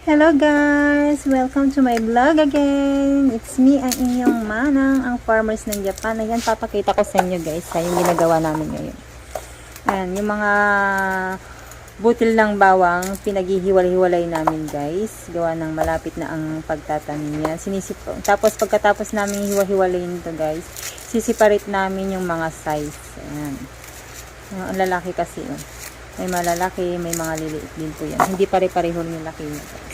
Hello guys! Welcome to my vlog again! It's me, ang inyong manang, ang farmers ng Japan. Ayan, papakita ko sa inyo guys, sa yung ginagawa namin ngayon. Ayan, yung mga butil ng bawang, pinaghihiwalay-hiwalay namin guys. Gawa ng malapit na ang pagtatanim yan. Sinisip Tapos pagkatapos namin hiwa-hiwalayin to guys, sisiparit namin yung mga size. Ayan. Ang lalaki kasi yun. May malalaki, may mga liliit din po yan. Hindi pare-pareho yung laki niya guys.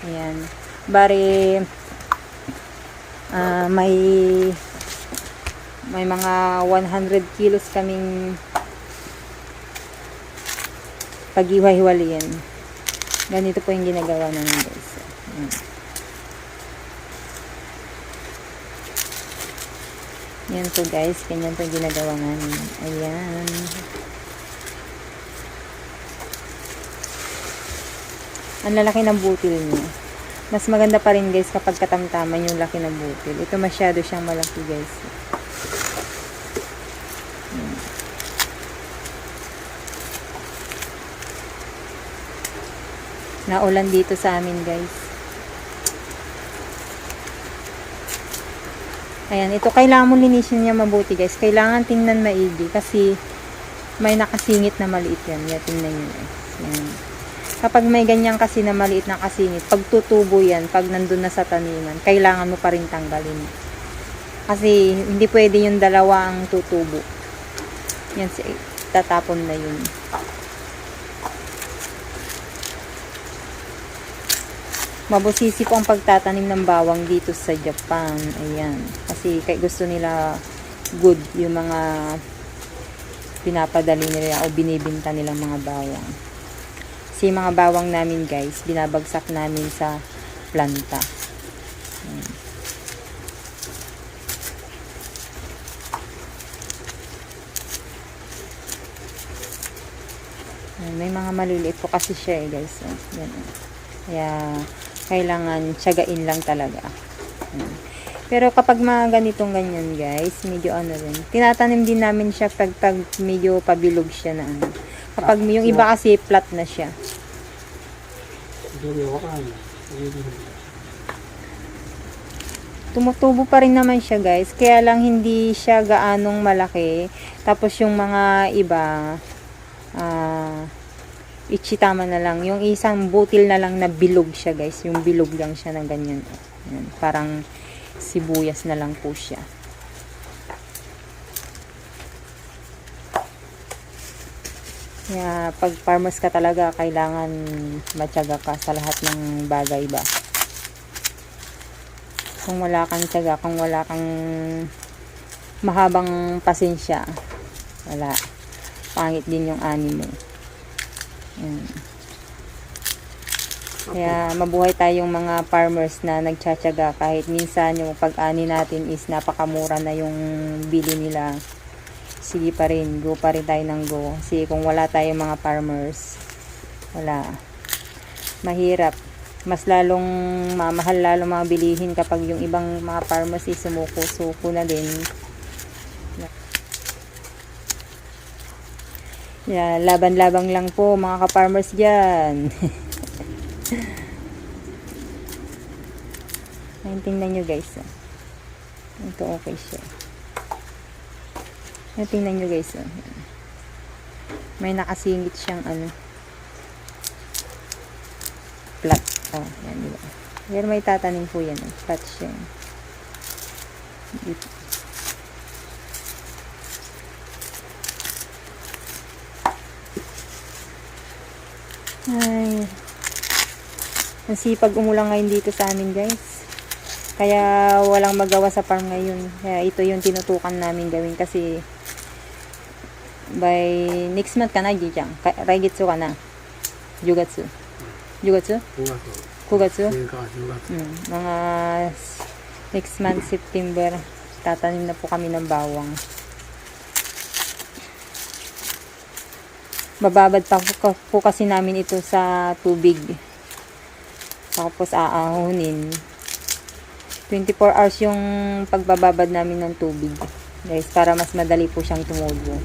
Ayan. Bari, ah, may may mga 100 kilos kaming paghiwa-hiwalayan. Ganito po yung ginagawa namin guys. Ayan. Yan po guys, ganyan po ginagawa namin. Ayan. Ang lalaki ng butil niya. Mas maganda pa rin guys kapag katamtaman yung laki ng butil. Ito masyado siyang malaki guys. Ayan. Naulan dito sa amin guys. Ayan, ito kailangan mo linisin niya mabuti guys. Kailangan tingnan maigi kasi may nakasingit na maliit yan. Yan, tingnan nyo guys. Yan. Kapag may ganyan kasi na maliit na kasingit, pag tutubo yan, pag nandun na sa taniman, kailangan mo pa rin tanggalin. Kasi hindi pwede yung dalawa ang tutubo. Yan, tatapon na yun. Mabusisi po ang pagtatanim ng bawang dito sa Japan. Ayan. Kasi kay gusto nila good yung mga pinapadali nila o binibinta nilang mga bawang. Kasi mga bawang namin guys, binabagsak namin sa planta. Ayan. Ayan, May mga maliliit po kasi siya eh guys. Yan, oh. Kaya kailangan tiyagain lang talaga. Ayan. Pero kapag mga ganitong ganyan guys, medyo ano rin. Tinatanim din namin siya pag, pag medyo pabilog siya na ano. Kapag yung iba kasi flat na siya. Tumutubo pa rin naman siya guys. Kaya lang hindi siya gaanong malaki. Tapos yung mga iba, ah... Uh, ichitama na lang. Yung isang butil na lang na bilog siya guys. Yung bilog lang siya ng ganyan. Ayan, parang sibuyas na lang po siya. Kaya pag farmers ka talaga, kailangan matyaga ka sa lahat ng bagay ba. Kung wala kang tiyaga, kung wala kang mahabang pasensya, wala. Pangit din yung ani mo. Kaya mabuhay tayong mga farmers na nagtsatsaga kahit minsan yung pag-ani natin is napakamura na yung bili nila. Sige pa rin, go pa rin tayo ng go. Kasi kung wala tayong mga farmers, wala. Mahirap. Mas lalong mamahal lalo mga bilihin kapag yung ibang mga farmers is sumuko-suko na din. Yeah, laban-labang lang po mga ka-farmers dyan. Ayun, tingnan nyo guys. ah. Ito okay siya. Ayun, tingnan nyo guys. ah. May nakasingit siyang ano. Flat. Oh, yan diba? Pero may tatanim po yan. eh. Flat siya. Dito. Ay. Ang sipag umulang ngayon dito sa amin, guys. Kaya walang magawa sa farm ngayon. Kaya ito yung tinutukan namin gawin kasi by next month ka na, Gijang. Raigetsu ka na. Jugatsu. Jugatsu? Kugatsu. Kugatsu? Mm, mga next month, September, tatanim na po kami ng bawang. Bababad pa po, po kasi namin ito sa tubig. Tapos aahunin. 24 hours yung pagbababad namin ng tubig. Guys, para mas madali po siyang tumubo.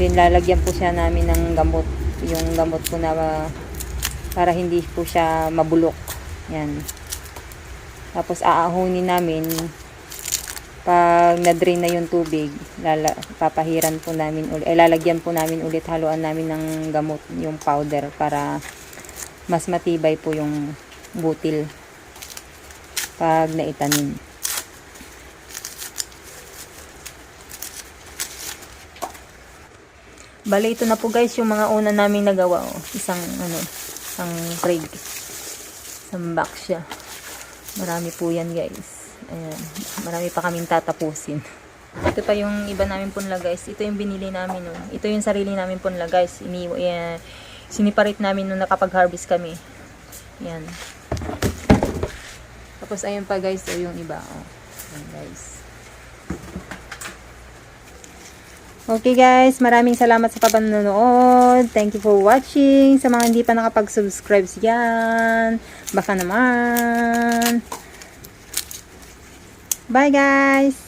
Then lalagyan po siya namin ng gamot. Yung gamot po na para hindi po siya mabulok. Yan. Tapos aahunin namin pag na-drain na yung tubig, lala, papahiran po namin ulit, eh, lalagyan po namin ulit, haluan namin ng gamot, yung powder para mas matibay po yung butil pag naitanim. Bale, ito na po guys yung mga una naming nagawa. Oh. Isang, ano, isang trig. Isang box siya. Marami po yan guys. Ayan. Marami pa kaming tatapusin. Ito pa yung iba namin punla guys. Ito yung binili namin. Oh. Ito yung sarili namin punla guys. Ini, eh, siniparit namin nung nakapag-harvest kami. Yan. Tapos ayun pa guys. Oh, yung iba. Oh. Ayan guys. Okay guys, maraming salamat sa panonood. Thank you for watching. Sa mga hindi pa nakapag-subscribe yan, baka naman. Bye guys!